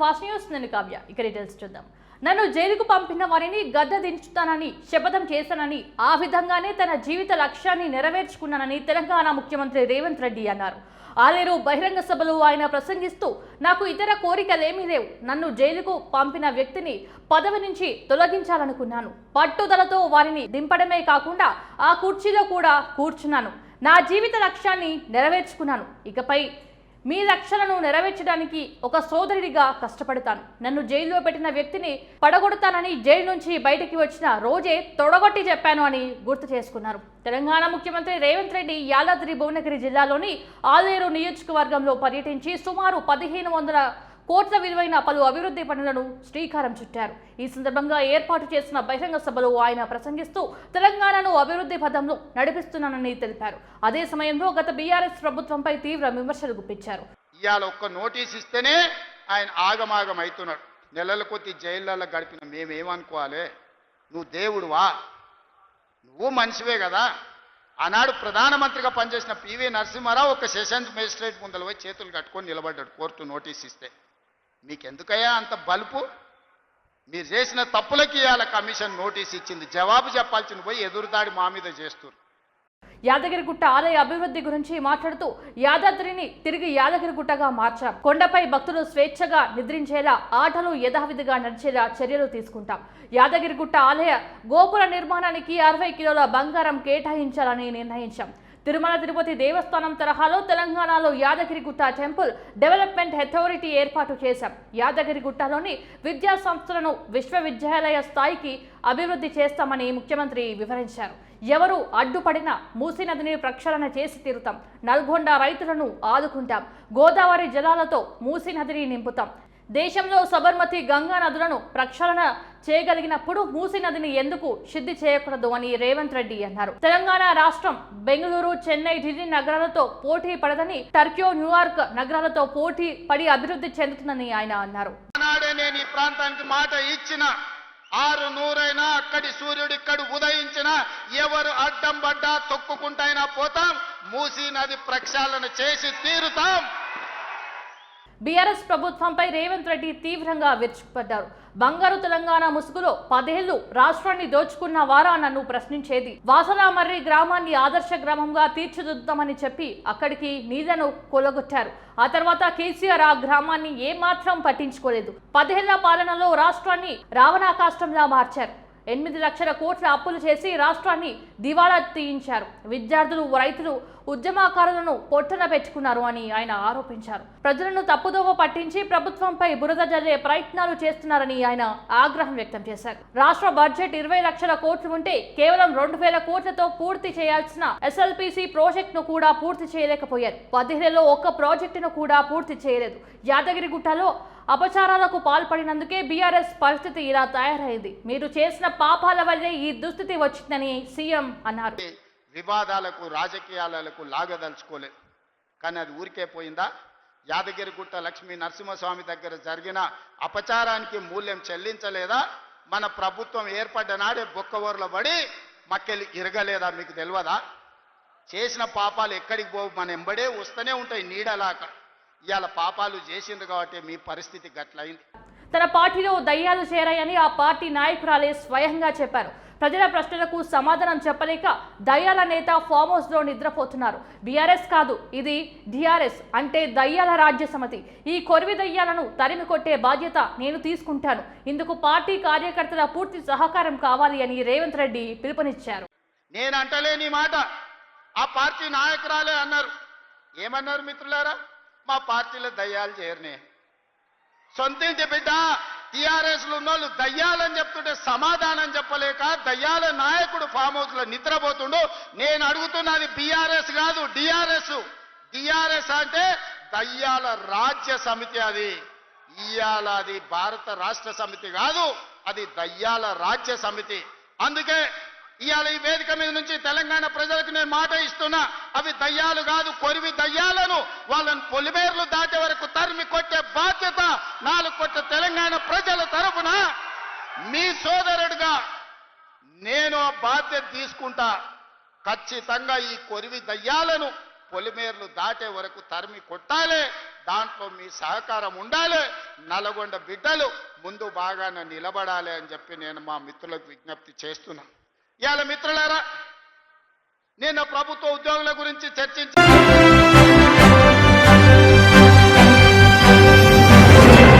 Fast news నేను కావ్య. ఇక details చూద్దాం. నన్ను జైలుకు పంపిన వారిని గద్ద దించుతానని శపథం చేశానని ఆ విధంగానే తన జీవిత లక్ష్యాన్ని నెరవేర్చుకున్నానని తెలంగాణ ముఖ్యమంత్రి రేవంత్ రెడ్డి అన్నారు. ఆలేరు బహిరంగ సభలో ఆయన ప్రసంగిస్తూ నాకు ఇతర కోరికలేమీ లేవు. నన్ను జైలుకు పంపిన వ్యక్తిని పదవి నుంచి తొలగించాలనుకున్నాను. పట్టుదలతో వారిని దింపడమే కాకుండా ఆ కుర్చీలో కూడా కూర్చున్నాను. నా జీవిత లక్ష్యాన్ని నెరవేర్చుకున్నాను. ఇకపై మీ లక్ష్యాలను నెరవేర్చడానికి ఒక సోదరుడిగా కష్టపడతాను. నన్ను జైల్లో పెట్టిన వ్యక్తిని పడగొడతానని జైలు నుంచి బయటికి వచ్చిన రోజే తొడగొట్టి చెప్పాను అని గుర్తు చేసుకున్నారు. తెలంగాణ ముఖ్యమంత్రి రేవంత్ రెడ్డి యాదాద్రి భువనగిరి జిల్లాలోని ఆలేరు నియోజకవర్గంలో పర్యటించి సుమారు పదిహేను వందల కోట్ల విలువైన పలు అభివృద్ధి పనులను శ్రీకారం చుట్టారు. ఈ సందర్భంగా ఏర్పాటు చేసిన బహిరంగ సభలో ఆయన ప్రసంగిస్తూ తెలంగాణను అభివృద్ధి పథంలో నడిపిస్తున్నానని తెలిపారు. అదే సమయంలో గత బీఆర్ఎస్ ప్రభుత్వంపై తీవ్ర విమర్శలు గుప్పించారు. ఇవాళ ఒక్క నోటీస్ ఇస్తేనే ఆయన ఆగమాగం అవుతున్నాడు నెలల కొద్ది జైళ్ళల్లో గడిపిన మేమేమనుకోవాలి? నువ్వు దేవుడువా? నువ్వు మనిషివే కదా. ఆనాడు ప్రధానమంత్రిగా పనిచేసిన పివి నరసింహారావు ఒక సెషన్స్ మేజిస్ట్రేట్ ముందల పోయి చేతులు కట్టుకొని నిలబడ్డాడు కోర్టు నోటీస్ ఇస్తే. మీకెందుకయ్యా అంత బలుపు? మీరు చేసిన తప్పులకి ఇవాళ కమిషన్ నోటీస్ ఇచ్చింది. జవాబు చెప్పాల్సిన పోయి ఎదురుదాడి మా మీద చేస్తారు యాదగిరిగుట్ట ఆలయ అభివృద్ధి గురించి మాట్లాడుతూ యాదాద్రిని తిరిగి యాదగిరిగుట్టగా మార్చాం. కొండపై భక్తులు స్వేచ్ఛగా నిద్రించేలా ఆటలు యథావిధిగా నడిచేలా చర్యలు తీసుకుంటాం. యాదగిరిగుట్ట ఆలయ గోపుర నిర్మాణానికి అరవై కిలోల బంగారం కేటాయించాలని నిర్ణయించాం. తిరుమల తిరుపతి దేవస్థానం తరహాలో తెలంగాణలో యాదగిరిగుట్ట టెంపుల్ డెవలప్మెంట్ అథారిటీ ఏర్పాటు చేశాం. యాదగిరిగుట్టలోని విద్యా సంస్థలను విశ్వవిద్యాలయ స్థాయికి అభివృద్ధి చేస్తామని ముఖ్యమంత్రి వివరించారు. ఎవరు అడ్డుపడినా మూసీ నదిని ప్రక్షాళన చేసి తీరుతాం. నల్గొండ రైతులను ఆదుకుంటాం. గోదావరి జలాలతో మూసీ నదిని నింపుతాం. దేశంలో సబర్మతి గంగా నదులను ప్రక్షాళన చేయగలిగినప్పుడు మూసీ నదిని ఎందుకు శుద్ధి చేయకూడదు అని రేవంత్ రెడ్డి అన్నారు. తెలంగాణ రాష్ట్రం బెంగళూరు చెన్నై ఢిల్లీ నగరాలతో పోటీ పడదని టర్క్యో న్యూయార్క్ నగరాలతో పోటీ పడి అభివృద్ధి చెందుతుందని ఆయన అన్నారు. నేను ఈ ప్రాంతానికి మాట ఇచ్చిన ఆరు నూరైనా అక్కడి సూర్యుడు ఇక్కడ ఉదయించిన ఎవరు అడ్డం పడ్డా తొక్కుకుంటైనా పోతాం మూసీ నది ప్రక్షాళన చేసి తీరుతాం. బీఆర్ఎస్ ప్రభుత్వంపై రేవంత్ రెడ్డి తీవ్రంగా విరుచుకుపడ్డారు. బంగారు తెలంగాణ ముసుగులో పదేళ్ళు రాష్ట్రాన్ని దోచుకున్న వారా నన్ను ప్రశ్నించేది. వాసనామర్రి గ్రామాన్ని ఆదర్శ గ్రామంగా తీర్చిదిద్దామని చెప్పి అక్కడికి నీళ్ళను కొలగొట్టారు. ఆ తర్వాత కేసీఆర్ ఆ గ్రామాన్ని ఏమాత్రం పట్టించుకోలేదు. పదేళ్ళ పాలనలో రాష్ట్రాన్ని రావణాకాష్టంలా మార్చారు. ఎనిమిది లక్షల కోట్ల అప్పులు చేసి రాష్ట్రాన్ని దివాళా తీయించారు. విద్యార్థులు రైతులు ఉద్యమకారులను పొట్టన పెట్టుకున్నారు అని ఆయన ఆరోపించారు. ప్రజలను తప్పుదోవ పట్టించి ప్రభుత్వంపై బురద జల్లే ప్రయత్నాలు చేస్తున్నారని ఆయన ఆగ్రహం వ్యక్తం చేశారు. రాష్ట్ర బడ్జెట్ ఇరవై లక్షల కోట్లు ఉంటే కేవలం రెండు వేల కోట్లతో పూర్తి చేయాల్సిన ఎస్ఎల్పిసి ప్రాజెక్టును కూడా పూర్తి చేయలేకపోయారు. పదిహేనులో ఒక్క ప్రాజెక్టును కూడా పూర్తి చేయలేదు. యాదగిరిగుట్టలో అపచారాలకు పాల్పడినందుకే బీఆర్ఎస్ పరిస్థితి ఇలా తయారైంది. మీరు చేసిన పాపాల వల్లే ఈ దుస్థితి వచ్చిందని సీఎం అన్నారు. వివాదాలకు రాజకీయాలకు లాగదలుచుకోలేదు. కానీ అది ఊరికే పోయిందా? యాదగిరిగుట్ట లక్ష్మీ నరసింహస్వామి దగ్గర జరిగిన అపచారానికి మూల్యం చెల్లించలేదా? మన ప్రభుత్వం ఏర్పడ్డ నాడే బొక్కవోర్ల పడి మక్కెలు ఇరగలేదా మీకు తెలియదా? చేసిన పాపాలు ఎక్కడికి పోవు? మన ఎంబడే వస్తూనే ఉంటాయి నీడలాక ఇవాళ పాపాలు చేసింది కాబట్టి మీ పరిస్థితి గట్లయింది. తన పార్టీలో దయ్యాలు చేరాయని ఆ పార్టీ నాయకురాలే స్వయంగా చెప్పారు. ప్రజల ప్రశ్నలకు సమాధానం చెప్పలేక దయ్యాల నేత ఫామ్ హౌస్లో నిద్రపోతున్నారు. బీఆర్ఎస్ కాదు ఇది డిఆర్ఎస్ అంటే దయ్యాల రాజ్య సమితి. ఈ కొరివి దయ్యాలను తరిమి కొట్టే బాధ్యత నేను తీసుకుంటాను. ఇందుకు పార్టీ కార్యకర్తల పూర్తి సహకారం కావాలి అని రేవంత్ రెడ్డి పిలుపునిచ్చారు. నేను అంటలేని మాట. ఆ పార్టీ నాయకురాలే అన్నారు. ఏమన్నారు మిత్రులారా? మా పార్టీలో దయ్యాలు చేరినాయి. సొంతింటి బిడ్డ టిఆర్ఎస్లో ఉన్నోళ్ళు దయ్యాలని చెప్తుంటే సమాధానం చెప్పలేక దయ్యాల నాయకుడు ఫామ్ హౌస్లో నిద్రపోతుండు. నేను అడుగుతున్నది బీఆర్ఎస్ కాదు డిఆర్ఎస్. డిఆర్ఎస్ అంటే దయ్యాల రాజ్య సమితి అది. ఇయాల అది భారత రాష్ట్ర సమితి కాదు అది దయ్యాల రాజ్య సమితి. అందుకే ఇవాళ ఈ వేదిక మీద నుంచి తెలంగాణ ప్రజలకు నేను మాట ఇస్తున్నా. అవి దయ్యాలు కాదు కొరివి దయ్యాలను వాళ్ళని పొలిమేర్లు దాటే వరకు తరిమి కొట్టే బాధ్యత నాలుగు కొట్ట తెలంగాణ ప్రజల తరపున మీ సోదరుడుగా నేను ఆ బాధ్యత తీసుకుంటా. ఖచ్చితంగా ఈ కొరివి దయ్యాలను పొలిమేర్లు దాటే వరకు తరిమి కొట్టాలి. దాంట్లో మీ సహకారం ఉండాలి. నల్గొండ బిడ్డలు ముందు బాగానే నిలబడాలి అని చెప్పి నేను మా మిత్రులకు విజ్ఞప్తి చేస్తున్నా. ఇవాళ మిత్రులారా నేను ప్రభుత్వ ఉద్యోగుల గురించి చర్చించ